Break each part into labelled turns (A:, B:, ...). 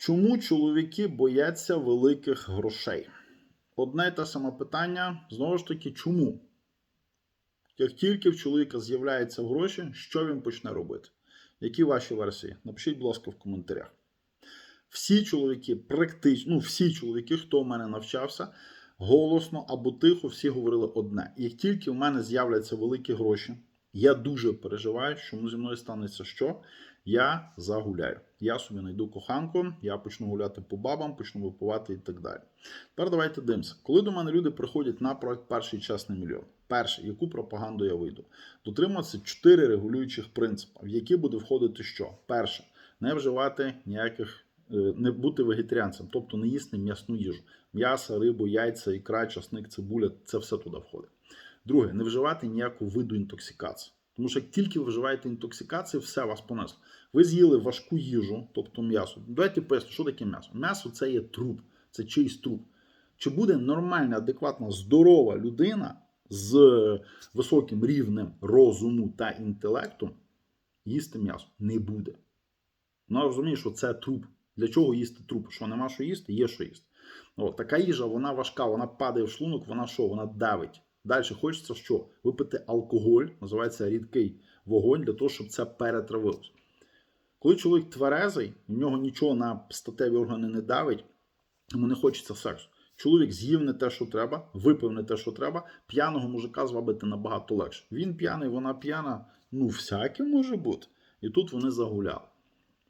A: Чому чоловіки бояться великих грошей? Одне й те саме питання, знову ж таки, чому? Як тільки в чоловіка з'являються гроші, що він почне робити? Які ваші версії? Напишіть, будь ласка, в коментарях. Всі чоловіки, практично, ну всі чоловіки, хто в мене навчався, голосно або тихо, всі говорили одне. Як тільки в мене з'являться великі гроші, я дуже переживаю, що зі мною станеться що? Я загуляю. Я собі знайду коханку, я почну гуляти по бабам, почну випивати і так далі. Тепер давайте дивимося. Коли до мене люди приходять на проект перший чесний мільйон, перше, яку пропаганду я вийду? Дотримуватися чотири регулюючих принципи, в які буде входити що? Перше, не вживати ніяких, е, не бути вегетаріанцем, тобто не їсти м'ясну їжу. М'ясо, рибу, яйця, ікра, часник, цибуля це все туди входить. Друге, не вживати ніяку виду інтоксикації. Тому що як тільки ви вживаєте інтоксикацію, все вас понесло. Ви з'їли важку їжу, тобто м'ясо. Давайте поясню, що таке м'ясо. М'ясо це є труп, це чийсь труп. Чи буде нормальна, адекватна, здорова людина з високим рівнем розуму та інтелекту їсти м'ясо? Не буде. Вона розуміє, що це труп. Для чого їсти труп? Що нема що їсти, є що їсти. От, така їжа, вона важка, вона падає в шлунок, вона що? Вона давить. Далі хочеться що? Випити алкоголь, називається рідкий вогонь, для того, щоб це перетравилось. Коли чоловік тверезий, в нього нічого на статеві органи не давить, йому не хочеться сексу. Чоловік з'їв не те, що треба, випив не те, що треба, п'яного мужика звабити набагато легше. Він п'яний, вона п'яна, ну всяке може бути. І тут вони загуляли.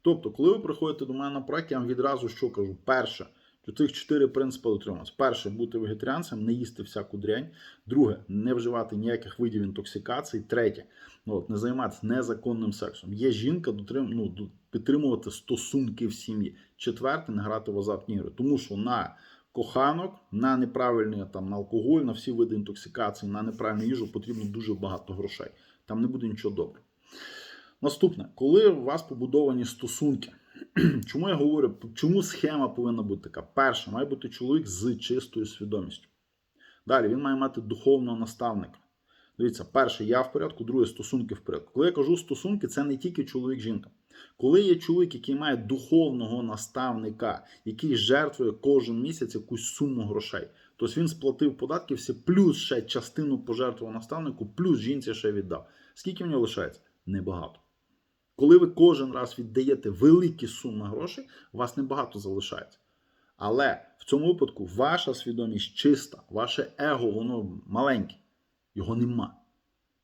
A: Тобто, коли ви приходите до мене на проект, я вам відразу що кажу: перше, що цих чотири принципи дотримуватися. Перше, бути вегетаріанцем, не їсти всяку дрянь. Друге, не вживати ніяких видів інтоксикації. Третє, ну, от, не займатися незаконним сексом. Є жінка дотрим, ну, підтримувати стосунки в сім'ї. Четверте, не грати в азартні ігри. Тому що на коханок, на неправильний там, на алкоголь, на всі види інтоксикації, на неправильну їжу потрібно дуже багато грошей. Там не буде нічого доброго. Наступне, коли у вас побудовані стосунки, чому я говорю, чому схема повинна бути така? Перше, має бути чоловік з чистою свідомістю. Далі він має мати духовного наставника. Дивіться, перше, я в порядку, друге, стосунки в порядку. Коли я кажу стосунки, це не тільки чоловік-жінка. Коли є чоловік, який має духовного наставника, який жертвує кожен місяць якусь суму грошей, тобто він сплатив податки всі, плюс ще частину пожертвував наставнику, плюс жінці ще віддав. Скільки в нього лишається? Небагато. Коли ви кожен раз віддаєте великі суми грошей, у вас небагато залишається. Але в цьому випадку ваша свідомість чиста, ваше его, воно маленьке, його нема.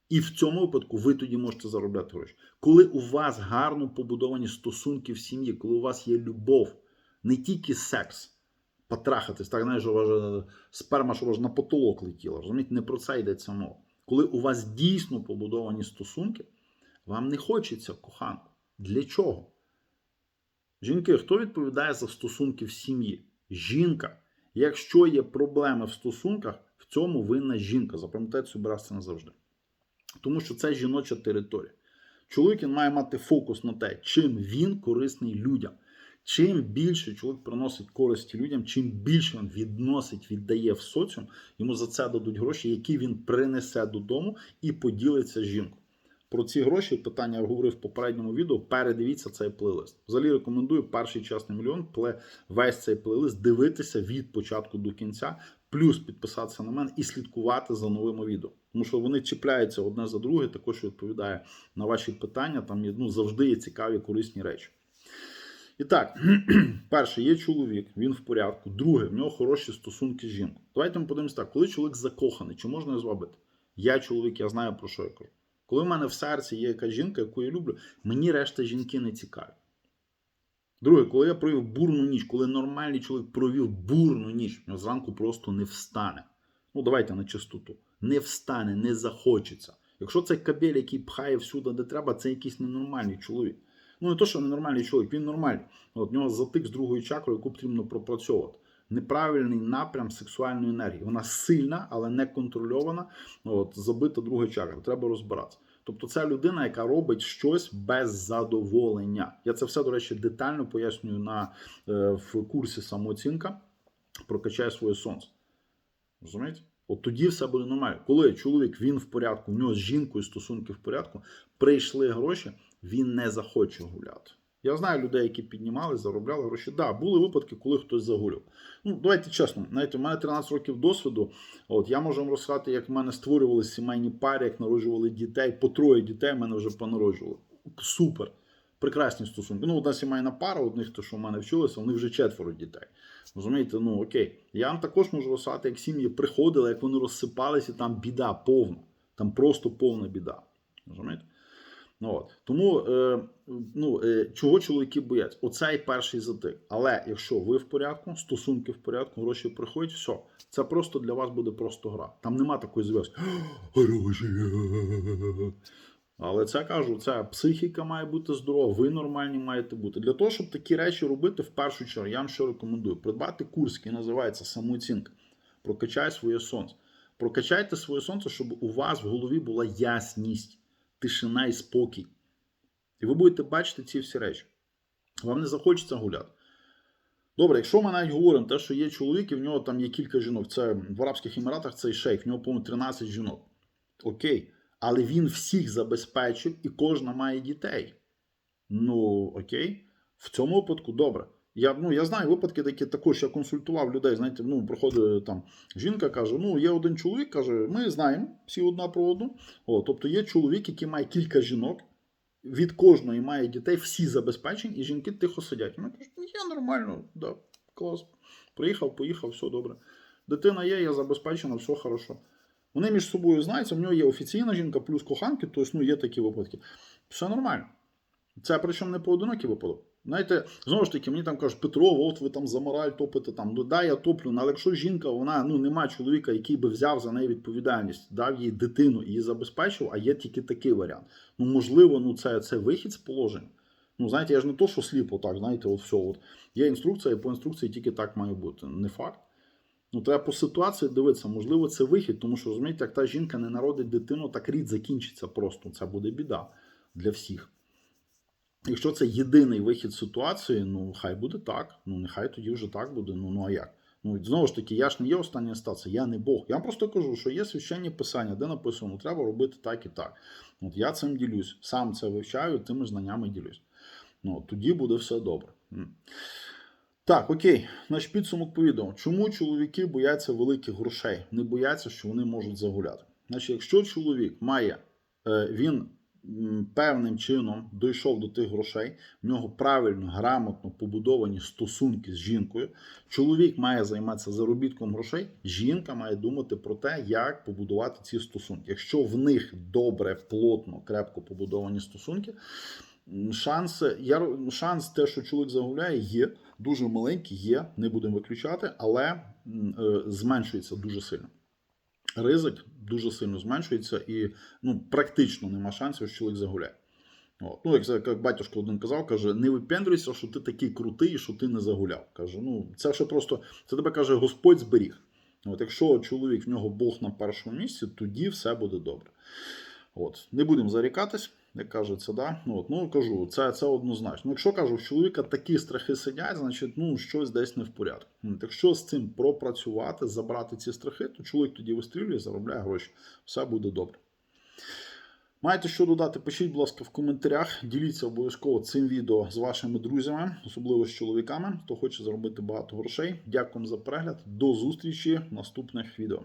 A: І в цьому випадку ви тоді можете заробляти гроші. Коли у вас гарно побудовані стосунки в сім'ї, коли у вас є любов, не тільки секс, потрахатись, так знаєш, у вас сперма, що вас на потолок летіла. Розумієте, не про це йдеться мова. Коли у вас дійсно побудовані стосунки, вам не хочеться коханку. Для чого? Жінки, хто відповідає за стосунки в сім'ї? Жінка. Якщо є проблеми в стосунках, в цьому винна жінка. Запам'ятайте собі раз це назавжди. Тому що це жіноча територія. Чоловік він має мати фокус на те, чим він корисний людям. Чим більше чоловік приносить користі людям, чим більше він відносить, віддає в соціум, йому за це дадуть гроші, які він принесе додому і поділиться з жінкою. Про ці гроші питання я говорив в попередньому відео. Передивіться цей плейлист. Взагалі рекомендую перший чесний мільйон пле весь цей плейлист дивитися від початку до кінця, плюс підписатися на мене і слідкувати за новими відео. Тому що вони чіпляються одне за друге, також відповідає на ваші питання. Там ну, завжди є цікаві корисні речі. І так, перше, є чоловік, він в порядку. Друге, в нього хороші стосунки з жінкою. Давайте ми подивимося так, коли чоловік закоханий, чи можна його звабити? Я чоловік, я знаю про що я кажу. Коли в мене в серці є якась жінка, яку я люблю, мені решта жінки не цікаві. Друге, коли я провів бурну ніч, коли нормальний чоловік провів бурну ніч, в нього зранку просто не встане. Ну, давайте на чистоту. Не встане, не захочеться. Якщо це кабель, який пхає всюди, де треба, це якийсь ненормальний чоловік. Ну, не то, що ненормальний чоловік, він нормальний. От, в нього затик з другої чакри, яку потрібно пропрацьовувати. Неправильний напрям сексуальної енергії. Вона сильна, але не контрольована. От, забита друга чакра. Треба розбиратися. Тобто це людина, яка робить щось без задоволення. Я це все, до речі, детально пояснюю на, е, в курсі самооцінка. Прокачай своє сонце. Розумієте? От тоді все буде нормально. Коли чоловік він в порядку, в нього з жінкою стосунки в порядку, прийшли гроші, він не захоче гуляти. Я знаю людей, які піднімали, заробляли гроші. Так, да, були випадки, коли хтось загулював. Ну, давайте чесно, знаєте, у мене 13 років досвіду. От я можу вам розказати, як в мене створювали сімейні пари, як народжували дітей. По троє дітей мене вже понароджували. Супер. Прекрасні стосунки. Ну, одна сімейна пара, одних, то, що в мене вчилися, вони вже четверо дітей. Розумієте, ну окей. Я вам також можу розказати, як сім'ї приходили, як вони розсипалися, там біда повна. Там просто повна біда. Розумієте? Ну, от. Тому е, ну, е, чого чоловіки бояться? Оцей перший затик. Але якщо ви в порядку, стосунки в порядку, гроші приходять, все. Це просто для вас буде просто гра. Там нема такої зв'язки. Гроші. Але це кажу, це психіка має бути здорова, ви нормальні маєте бути. Для того, щоб такі речі робити, в першу чергу, я вам що рекомендую: придбати курс, який називається самооцінка. Прокачай своє сонце. Прокачайте своє сонце, щоб у вас в голові була ясність, тишина і спокій. І ви будете бачити ці всі речі. Вам не захочеться гуляти. Добре, якщо ми навіть говоримо, те, що є чоловік, і в нього там є кілька жінок. Це в Арабських Еміратах цей шейх, в нього, по-моєму, 13 жінок. Окей. Але він всіх забезпечив і кожна має дітей. Ну, окей. В цьому випадку добре. Я ну, я знаю випадки такі також, я консультував людей. Знаєте, ну, проходить там жінка каже: ну, є один чоловік, каже, ми знаємо всі одна про одну. О, тобто є чоловік, який має кілька жінок, від кожної має дітей, всі забезпечені, і жінки тихо сидять. Вони кажуть, «Ну, я нормально, да, клас. Приїхав, поїхав, все добре. Дитина є, я забезпечена, все хорошо. Вони між собою знаються, в нього є офіційна жінка плюс коханки, тобто ну, є такі випадки. Все нормально. Це причому не поодинокий випадок. Знаєте, знову ж таки, мені там кажуть, Петро, от ви там за мораль топите там. Ну да, я топлю, але якщо жінка, вона ну нема чоловіка, який би взяв за неї відповідальність, дав їй дитину і її забезпечив, а є тільки такий варіант. Ну, можливо, ну це, це вихід з положення. Ну, знаєте, я ж не то, що сліпо так, знаєте, от все. От. Є інструкція, і по інструкції тільки так має бути. Не факт. Ну, треба по ситуації дивитися, можливо, це вихід, тому що розумієте, як та жінка не народить дитину, так рід закінчиться просто. Це буде біда для всіх. Якщо це єдиний вихід ситуації, ну хай буде так. Ну нехай тоді вже так буде. Ну ну а як? Ну знову ж таки, я ж не є остання інстанція, я не Бог. Я просто кажу, що є священні писання, де написано, треба робити так і так. От я цим ділюсь, сам це вивчаю, тими знаннями ділюсь. Ну, тоді буде все добре. Так, окей, наш підсумок по відео. Чому чоловіки бояться великих грошей? Не бояться, що вони можуть загуляти. Значить, якщо чоловік має, е, він певним чином дійшов до тих грошей, в нього правильно, грамотно побудовані стосунки з жінкою. Чоловік має займатися заробітком грошей, жінка має думати про те, як побудувати ці стосунки. Якщо в них добре, плотно, крепко побудовані стосунки, шанси, я, шанс те, що чоловік загуляє, є. Дуже маленький, є, не будемо виключати, але е, зменшується дуже сильно. Ризик дуже сильно зменшується і ну, практично нема шансів, що чоловік загуляє. От. Ну, як, як батюшка один казав, каже, не випендрюйся, що ти такий крутий, що ти не загуляв. Каже, ну, це ще просто, це тебе каже, Господь зберіг. От, якщо чоловік в нього Бог на першому місці, тоді все буде добре. От. Не будемо зарікатись, як кажеться, да? ну, от, ну кажу, це, це однозначно. Якщо кажу, в чоловіка такі страхи сидять, значить ну, щось десь не в порядку. Якщо з цим пропрацювати, забрати ці страхи, то чоловік тоді вистрілює, заробляє гроші. Все буде добре. Маєте що додати, пишіть, будь ласка, в коментарях. Діліться обов'язково цим відео з вашими друзями, особливо з чоловіками, хто хоче заробити багато грошей. Дякую за перегляд. До зустрічі в наступних відео.